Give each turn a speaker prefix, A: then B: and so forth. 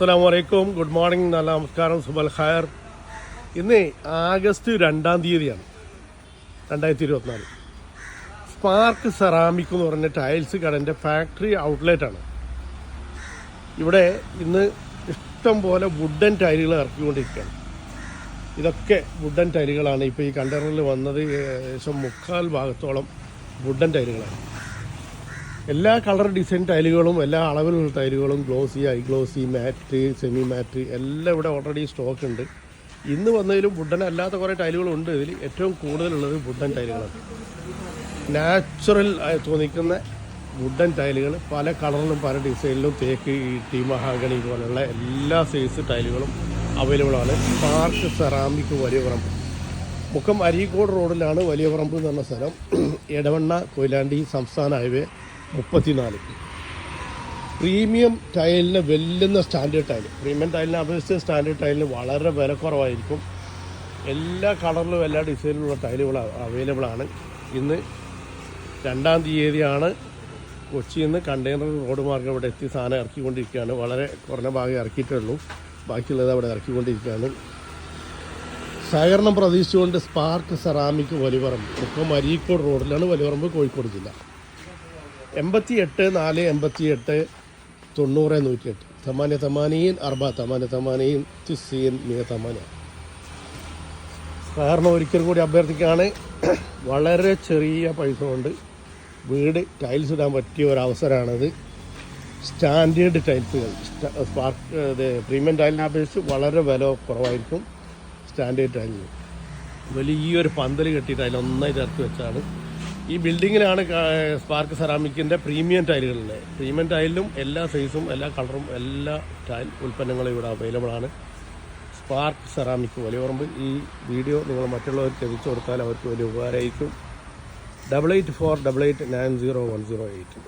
A: അസ്സാം വലൈക്കും good morning. നല്ല നമസ്കാരം. സുബൽ ഖയർ ഇന്ന് ആഗസ്റ്റ് രണ്ടാം തീയതിയാണ്. രണ്ടായിരത്തി ഇരുപത്തിനാല് സ്പാർക്ക് സെറാമിക് എന്ന് പറഞ്ഞ ടൈൽസ് കടന്റെ ഫാക്ടറി ഔട്ട്ലെറ്റാണ് ഇവിടെ ഇന്ന് ഇഷ്ടം പോലെ വുഡൻ ടൈലുകൾ ഇറക്കിക്കൊണ്ടിരിക്കുകയാണ്. ഇതൊക്കെ വുഡൻ ടൈലുകളാണ്. ഇപ്പോൾ ഈ കണ്ടെയ്നറിൽ വന്നത് ഏകദേശം മുക്കാൽ ഭാഗത്തോളം വുഡൻ ടൈലുകളാണ്. എല്ലാ കളർ ഡിസൈൻ ടൈലുകളും എല്ലാ അളവിലുള്ള ടൈലുകളും glossy high glossy matt semi matt എല്ലാം ഇവിടെ ഓൾറെഡി സ്റ്റോക്ക് ഉണ്ട്. ഇന്ന് വന്നതിലും വുഡൻ അല്ലാത്ത കുറേ ടൈലുകളുണ്ട് ഇതിൽ ഏറ്റവും കൂടുതലുള്ളത് വുഡൻ ടൈലുകളാണ്. നാച്ചുറൽ തോന്നിക്കുന്ന വുഡൻ ടൈലുകൾ പല കളറിലും പല ഡിസൈനിലും തേക്ക് ഈ മഹാഗണി പോലുള്ള എല്ലാ സൈസ് ടൈലുകളും അവൈലബിൾ ആണ്. Park ceramic Valiyaparamba. Mukkam Areekode റോഡിലാണ് വലിയ പറമ്പ് എന്ന് പറഞ്ഞ സ്ഥലം. എടവണ്ണ കൊയിലാണ്ടി സംസ്ഥാന ഹൈവേ മുപ്പത്തിനാല്. പ്രീമിയം ടൈലിന് വെല്ലുന്ന സ്റ്റാൻഡേർഡ് ടൈൽ പ്രീമിയം ടൈലിനെ അപേക്ഷിച്ച് സ്റ്റാൻഡേർഡ് ടൈലിന് വളരെ വില കുറവായിരിക്കും. എല്ലാ കളറിലും എല്ലാ ഡിസൈനിലുള്ള ടൈലുകൾ അവൈലബിൾ ആണ്. ഇന്ന് രണ്ടാം തീയതിയാണ് കൊച്ചിയിൽ നിന്ന് കണ്ടെയ്നർ റോഡ് മാർഗം ഇവിടെ എത്തി സാധനം ഇറക്കിക്കൊണ്ടിരിക്കുകയാണ്. വളരെ കുറഞ്ഞ ഭാഗം ഇറക്കിയിട്ടുള്ളൂ. ബാക്കിയുള്ളത് അവിടെ ഇറക്കിക്കൊണ്ടിരിക്കുകയാണ്. സഹകരണം പ്രതീക്ഷിച്ചുകൊണ്ട് സ്പാർക്ക് സെറാമിക് വലിവറമ്പ് ഇപ്പം അരീക്കോട് റോഡിലാണ് വലിവറമ്പ് കോഴിക്കോട് ജില്ല. എൺപത്തി എട്ട് നാല് എൺപത്തി എട്ട് തൊണ്ണൂറ് നൂറ്റിയെട്ട്. തമാന തമാനീൻ അർബ തമാന തമാനീൻ തിസ്സീൻ മിയ തമാന. കാരണം ഒരിക്കൽ കൂടി അഭ്യർത്ഥിക്കുകയാണ്. വളരെ ചെറിയ പൈസ കൊണ്ട് വീട് ടൈൽസ് ഇടാൻ പറ്റിയ ഒരു അവസരമാണത് സ്റ്റാൻഡേർഡ് ടൈൽസുകൾ. സ്പാർക്ക് പ്രീമിയം ടൈലിനെ അപേക്ഷിച്ച് വളരെ വില കുറവായിരിക്കും സ്റ്റാൻഡേർഡ് ടൈലിന്. വലിയൊരു പന്തൽ കെട്ടിയിട്ട് അതിൽ ഒന്നായി ചേർത്ത് വെച്ചാണ് ഈ ബിൽഡിങ്ങിലാണ് സ്പാർക്ക് സെറാമിക്കിന്റെ പ്രീമിയം ടൈലുകളുള്ളത് പ്രീമിയം ടൈലിലും എല്ലാ സൈസും എല്ലാ കളറും എല്ലാ ടൈൽ ഉൽപ്പന്നങ്ങളും ഇവിടെ അവൈലബിൾ ആണ്. സ്പാർക്ക് സെറാമിക് വലിയ പറമ്പ് ഈ വീഡിയോ നിങ്ങൾ മറ്റുള്ളവർക്ക് എത്തിച്ചു കൊടുത്താൽ അവർക്ക് വലിയ ഉപകാരമായിരിക്കും. Double eight four double eight nine zero one zero eight